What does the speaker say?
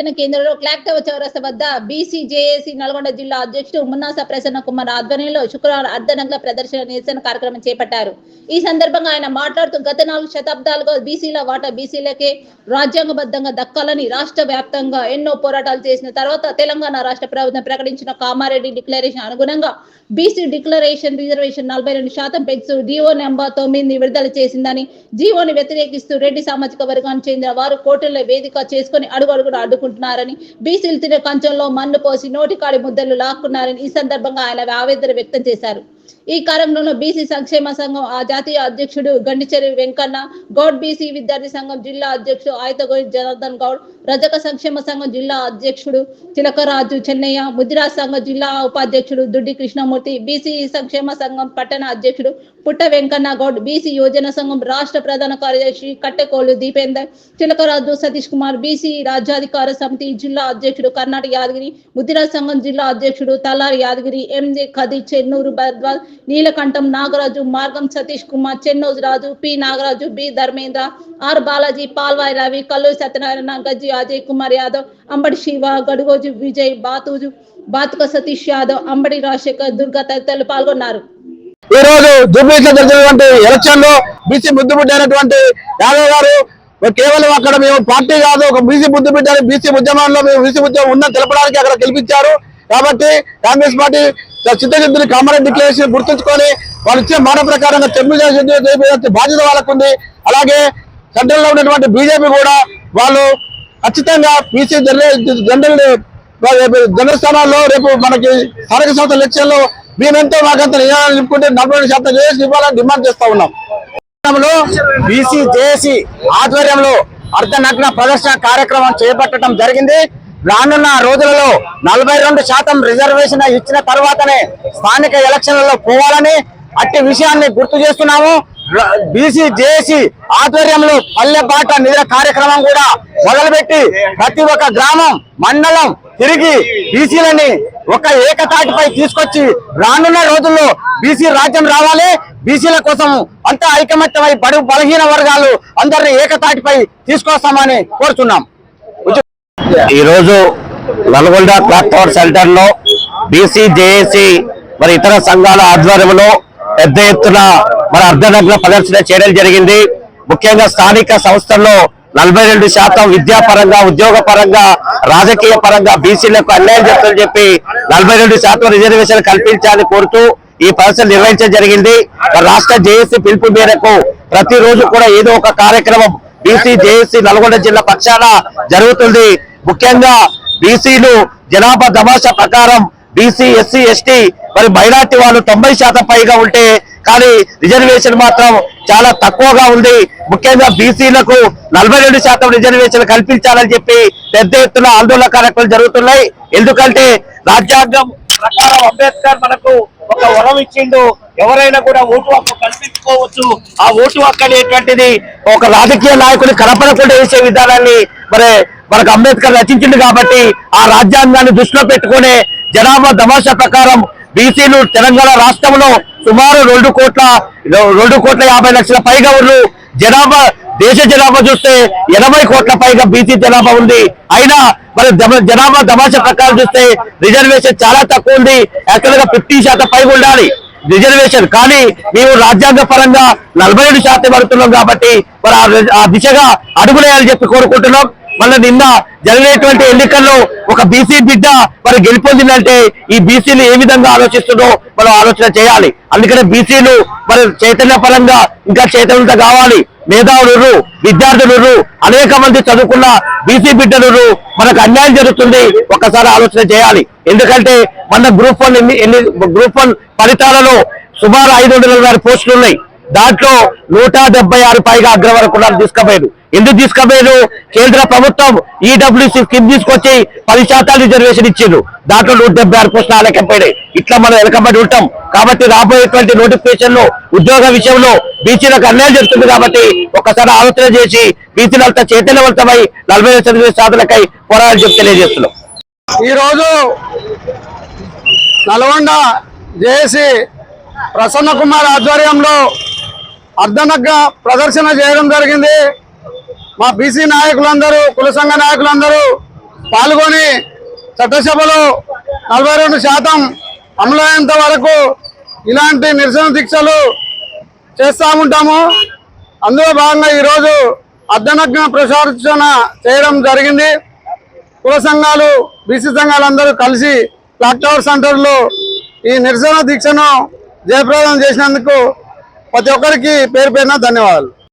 పర్యటన కేంద్రంలో clock tower వద్ద బీసీజేఏసీ నల్గొండ జిల్లా అధ్యక్షుడు మున్నాస ప్రసన్న కుమార్ ఆధ్వర్యంలో శుక్రవారం అర్ధనగ్న ప్రదర్శన నిరసన కార్యక్రమం చేపట్టారు. ఈ సందర్భంగా ఆయన మాట్లాడుతూ గత నాలుగు శతాబ్దాలుగా బీసీల వాటా బీసీలకే రాజ్యాంగబద్ధంగా దక్కాలని రాష్ట్ర వ్యాప్తంగా ఎన్నో పోరాటాలు చేసిన తర్వాత తెలంగాణ రాష్ట్ర ప్రభుత్వం ప్రకటించిన కామారెడ్డి డిక్లరేషన్ అనుగుణంగా బీసీ డిక్లరేషన్ రిజర్వేషన్ నలభై రెండు శాతం పెంచు డిఓ నెంబర్ తొమ్మిది విడుదల చేసిందని జీవోని వ్యతిరేకిస్తూ రెడ్డి సామాజిక వర్గానికి చెందిన వారు కోర్టుల్లో వేదిక చేసుకుని అడుగు అడుగున అడ్డుకుంటున్నారని బీసీలు తినే కంచంలో మన్ను పోసి నోటికాడి ముద్దలు లాక్కున్నారని ఈ సందర్భంగా ఆయన ఆవేదన వ్యక్తం చేశారు. ఈ కార్యక్రమంలో బీసీ సంక్షేమ సంఘం ఆ జాతీయ అధ్యక్షుడు గండిచెరి వెంకన్న గౌడ్ బీసీ విద్యార్థి సంఘం జిల్లా అధ్యక్షుడు ఆయతగోడి జనార్దన్ గౌడ్ రజక సంక్షేమ సంఘం జిల్లా అధ్యక్షుడు తిలకరాజు చెన్నయ్య ముదిరా సంఘం జిల్లా ఉపాధ్యక్షుడు దుడ్డి కృష్ణమూర్తి బీసీ సంక్షేమ సంఘం పట్టణ అధ్యక్షుడు పుట్ట వెంకన్న గౌడ్ బీసీ యోజన సంఘం రాష్ట్ర ప్రధాన కార్యదర్శి కట్టెకోలు దీపేందర్ చిలకరాజు సతీష్ కుమార్ బీసీ రాజ్యాధికార సమితి జిల్లా అధ్యక్షుడు కర్ణాటక యాదగిరి ముదిరా సంఘం జిల్లా అధ్యక్షుడు Tallari Yadagiri MJ Khadi Chennuru Bharadwaj Neelakantam Nagaraju Margam Satish Kumar Chennoj Raju P. Nagaraju B. Dharmendra R. Balaji Palvai Ravi Kalluri Satyanarayana Gajji Ajay Kumar Yadav Ambadi Shiva గడుగోజు Vijay బాతూజు బాతుక Satish Yadav Ambadi Rajasekhar Durga తదితరులు పాల్గొన్నారు. ఈ రోజు జూబ్లీస్ జరిగినటువంటి ఎలక్షన్లో బీసీ ముద్దు బిడ్డ యాదవ్ గారు కేవలం అక్కడ మేము పార్టీ కాదు ఒక బీసీ ముద్దు బిడ్డ బీసీ ఉద్యమంలో మేము బీసీ ఉద్యమం ఉందని తెలపడానికి అక్కడ గెలిపించారు. కాబట్టి కాంగ్రెస్ పార్టీ చిత్తశుద్ధిని కామారెడ్డి డిక్లరేషన్ గుర్తుంచుకొని వాళ్ళు ఇచ్చే మాట ప్రకారంగా తెలుగు బాధ్యత వాళ్ళకు ఉంది అలాగే సెంట్రల్లో ఉన్నటువంటి బీజేపీ కూడా వాళ్ళు ఖచ్చితంగా బీసీ జనరల్ జనరల్ స్థానాల్లో రేపు మనకి స్థానిక సంస్థల ఎలక్షన్లో మేమెంతో మాకంత నిజాలు నింపుకుంటే నలభై రెండు శాతం చేసి ఇవ్వాలని డిమాండ్ చేస్తా ఉన్నాం. బీసీ జేఏసీ ఆధ్వర్యంలో అర్ధనగ్న ప్రదర్శన కార్యక్రమం చేపట్టడం జరిగింది. రానున్న రోజులలో నలభై రెండు శాతం రిజర్వేషన్ ఇచ్చిన తర్వాతనే స్థానిక ఎలక్షన్లలో పోవాలని అట్టి విషయాన్ని గుర్తు చేస్తున్నాము. బీసీ జేఏసీ ఆధ్వర్యంలో పల్లె బాట నిధుల కార్యక్రమం కూడా మొదలుపెట్టి ప్రతి ఒక్క గ్రామం మండలం తిరిగి బీసీలని ఒక ఏకతాటిపై తీసుకొచ్చి రానున్న రోజుల్లో బీసీ రాజ్యం రావాలి. బీసీల కోసం అంతా ఐకమత్యమై బడు బలహీన వర్గాలు అందరినీ ఏకతాటిపై తీసుకొస్తామని కోరుతున్నాం. ఈ రోజు నల్గొండ క్లాక్ టవర్ సెంటర్లో బీసీ జేఏసీ మరి ఇతర సంఘాల ఆధ్వర్యంలో పెద్ద ఎత్తున మరి అర్ధనగ్న ప్రదర్శన చేయడం జరిగింది. ముఖ్యంగా స్థానిక సంస్థల్లో నలభై రెండు శాతం విద్యాపరంగా ఉద్యోగ పరంగా రాజకీయ పరంగా బీసీలకు అన్యాయం చేస్తుందని చెప్పి నలభై రెండు శాతం రిజర్వేషన్ కల్పించాలని కోరుతూ ఈ ప్రదర్శన నిర్వహించడం జరిగింది. రాష్ట్ర జేఏసీ పిలుపు మేరకు ప్రతిరోజు కూడా ఏదో ఒక కార్యక్రమం బీసీ జేఏసీ నల్గొండ జిల్లా పక్షాన జరుగుతుంది. ముఖ్యంగా బీసీలు జనాభా దమాషా ప్రకారం బీసీ ఎస్సీ ఎస్టీ మరి మైనార్టీ వాళ్ళు తొంభై శాతం పైగా ఉంటే కానీ రిజర్వేషన్ మాత్రం చాలా తక్కువగా ఉంది. ముఖ్యంగా బీసీలకు నలభై రెండు శాతం రిజర్వేషన్ కల్పించాలని చెప్పి పెద్ద ఎత్తున ఆందోళన కార్యక్రమాలు జరుగుతున్నాయి. ఎందుకంటే రాజ్యాంగం ప్రకారం అంబేద్కర్ మనకు ఒక వరం ఇచ్చిండు. ఎవరైనా కూడా ఓటు హక్కు కల్పించుకోవచ్చు. ఆ ఓటు హక్కు అనేటువంటిది ఒక రాజకీయ నాయకుని కనపడకుండా వేసే విధానాన్ని మరి మనకు అంబేద్కర్ రచించింది కాబట్టి ఆ రాజ్యాంగాన్ని దృష్టిలో పెట్టుకునే జనాభా దమాషా ప్రకారం బీసీలు తెలంగాణ రాష్ట్రంలో సుమారు రెండు కోట్ల రెండు కోట్ల యాభై లక్షల పైగా ఉన్న జనాభా దేశ జనాభా చూస్తే ఎనభై కోట్ల పైగా బీసీ జనాభా ఉంది. అయినా మరి జనాభా దమాషా ప్రకారం చూస్తే రిజర్వేషన్ చాలా తక్కువ ఉంది. యాక్చువల్గా ఫిఫ్టీ శాతం పైగా ఉండాలి. రిజర్వేషన్. కానీ మేము రాజ్యాంగ పరంగా నలభై ఏడు శాతం పడుతున్నాం కాబట్టి మరి ఆ ఆ దిశగా అడుగులేయాలని చెప్పి కోరుకుంటున్నాం. మళ్ళీ నిన్న జరిగినటువంటి ఎన్నికల్లో ఒక బీసీ బిడ్డ మరి గెలుపొందిందంటే ఈ బీసీలు ఏ విధంగా ఆలోచిస్తుందో మనం ఆలోచన చేయాలి. అందుకనే బీసీలు మరి చైతన్య పరంగా ఇంకా చైతన్యత కావాలి. మేధావులు విద్యార్థులు అనేక మంది చదువుకున్న బీసీ బిడ్డలు మనకు అన్యాయం జరుగుతుంది. ఒక్కసారి ఆలోచన చేయాలి. ఎందుకంటే మన గ్రూప్ వన్ ఎన్ని గ్రూప్ వన్ ఫలితాలలో సుమారు ఐదు వందల పోస్టులు ఉన్నాయి. దాంట్లో నూట డెబ్బై ఆరు పైగా అగ్రవర్కులాలు తీసుకుపోయారు. ఎందుకు తీసుకోలేదు కేంద్ర ప్రభుత్వం ఈడబ్ల్యూసీ స్కీమ్ తీసుకొచ్చి పది శాతాలు రిజర్వేషన్ ఇచ్చిండ్రు. దాంట్లో నూట డెబ్బై ఆరు పోస్టులు ఇట్లా మనం వెనకబడి ఉంటాం. కాబట్టి రాబోయేటువంటి నోటిఫికేషన్లో ఉద్యోగ విషయంలో బీసీలకు అన్యాయం జరుగుతుంది కాబట్టి ఒక్కసారి ఆలోచన చేసి బీసీలంతా చైతన్యవంతమై నలభై ఐదు శాతాలకై పోరాటం చెప్పి తెలియజేస్తున్నాం. ఈ రోజు నల్గొండ జేఏసీ ప్రసన్న కుమార్ ఆధ్వర్యంలో అర్ధనగ్గ ప్రదర్శన చేయడం జరిగింది. మా బీసీ నాయకులందరూ కుల సంఘ నాయకులందరూ పాల్గొని చట్టసభలో నలభై రెండు శాతం అమలయ్యేంత వరకు ఇలాంటి నిరసన దీక్షలు చేస్తూ ఉంటాము. అందులో భాగంగా ఈరోజు అర్ధనగ్న ప్రసారణ చేయడం జరిగింది. కుల సంఘాలు బీసీ సంఘాలు అందరూ కలిసి క్లాక్ టవర్ సెంటర్లో ఈ నిరసన దీక్షను జయప్రదం చేసినందుకు ప్రతి ఒక్కరికి పేరు పేరున ధన్యవాదాలు.